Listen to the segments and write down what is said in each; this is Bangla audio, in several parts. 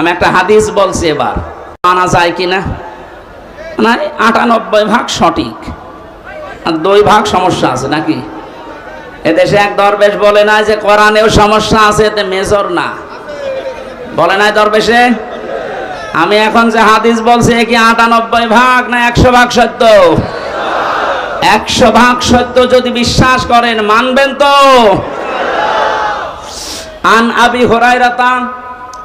আমি একটা হাদিস বলছি এবার। মানা যায় কিনা? না আটানব্বই ভাগ সঠিক। আর দুই ভাগ সমস্যা আছে নাকি? এদেশে এক দরবেশ বলে না যে কোরআনেও সমস্যা আছে, এতে মেজর না। বলে নাই দরবেশে? আমি এখন যে হাদিস বলছি কি আটানব্বই ভাগ না একশো ভাগ সত্য? একশো ভাগ সত্য যদি বিশ্বাস করেন, মানবেন তো? আন আবি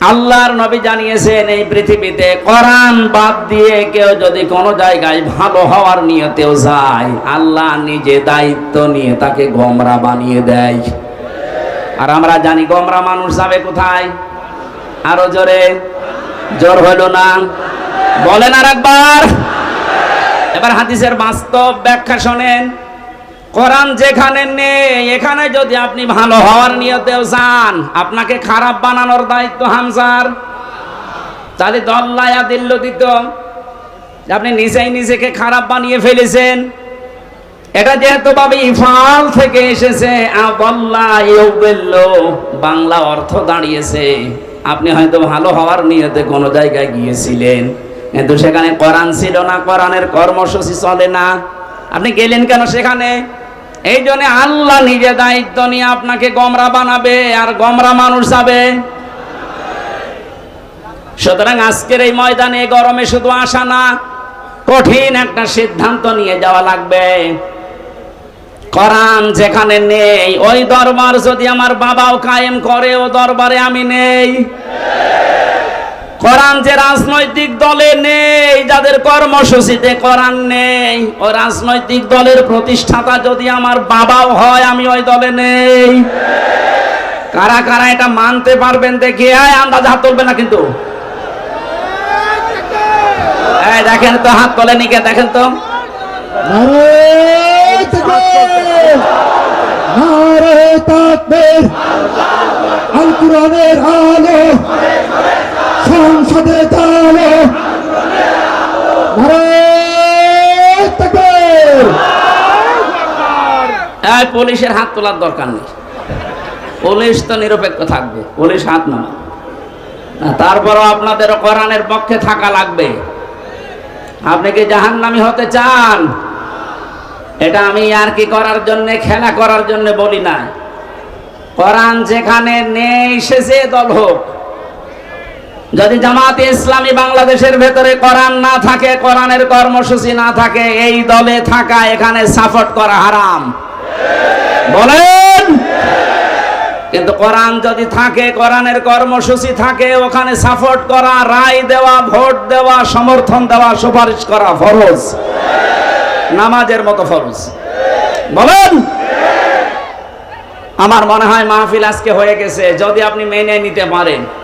আল্লাহর নবী জানিয়েছেন, এই পৃথিবীতে কোরআন বাদ দিয়ে কেউ যদি কোনো জায়গায় ভালো হওয়ার নিয়তেও যায়, আল্লাহ নিজে দায়িত্ব নিয়ে তাকে গোমরা বানিয়ে দেয়। আর আমরা জানি গোমরা মানুষ যাবে কোথায়? আরও জোরে, জোর হলো না। বলেন আর একবার এবার হাদিসের বাস্তব ব্যাখ্যা শোনেন। কোরআন যেখানে নেই, এখানে যদি আপনি ভালো হওয়ার নিয়তেও চান আপনাকে খারাপ বানানোর দায়িত্ব হামসার তাহলে দল্লায়া দিল্ল দিত। আপনি নিজেই নিজেকে খারাপ বানিয়ে ফেলেছেন। এটা যেহেতু ভাবে ইফাল থেকে এসেছে বাংলা অর্থ দাঁড়িয়েছে। আপনি হয়তো ভালো হওয়ার নিয়তে কোনো জায়গায় গিয়েছিলেন, কিন্তু সেখানে কোরআন ছিল না, কোরআনের কর্মসূচি চলে না। আপনি গেলেন কেন সেখানে? এই জন্য আল্লাহ নিজে দায়িত্ব নিয়ে আপনাকে গমরা বানাবে আর গমরা মানুষ যাবে। সুতরাং আজকের এই ময়দানে গরমে শুধু আসা না, কঠিন একটা সিদ্ধান্ত নিয়ে যাওয়া লাগবে। কোরআন যেখানে নেই, ওই দরবার যদি আমার বাবাও কায়েম করে, ও দরবারে আমি নেই। কোরআন যে রাজনৈতিক দলে নেই, যাদের কর্মসূচিতে কোরআন নেই ও রাজনৈতিক দলের প্রতিষ্ঠাতা যদি আমার বাবাও হয়, আমি ওই দলে নেই। কারা কারা এটা মানতে পারবেন দেখে আয় আন্দাজ হাত তুলবে না কিন্তু। দেখেন তো, হাত তোলে নিকে, দেখেন তো। আলো। পুলিশের হাত তোলার দরকার নেই। পুলিশ তো নিরপেক্ষ থাকবে, পুলিশ হাত না, তারপরও আপনাদেরও কোরআনের পক্ষে থাকা লাগবে। আপনি কি জাহান্নামি হতে চান? এটা আমি আর কি করার জন্য, খেলা করার জন্য বলি না। কোরআন যেখানে নেই, সে যে দল হোক যদি জামাতে ইসলামী বাংলাদেশের ভেতরে কোরআন না থাকে, কোরআনের কর্মসূচি না থাকে, এই দলে থাকা, এখানে সাপোর্ট করা হারাম। বলেন? কিন্তু কোরআন যদি থাকে, কোরআনের কর্মসূচি থাকে, ওখানে সাপোর্ট করা, রায় দেওয়া, ভোট দেওয়া, সমর্থন দেওয়া সুপারিশ করা ফরজ। নামাজের মতো ফরজ। বলেন? আমার মনে হয় মাহফিল আজকে হয়ে গেছে। যদি আপনি মেনে নিতে পারেন।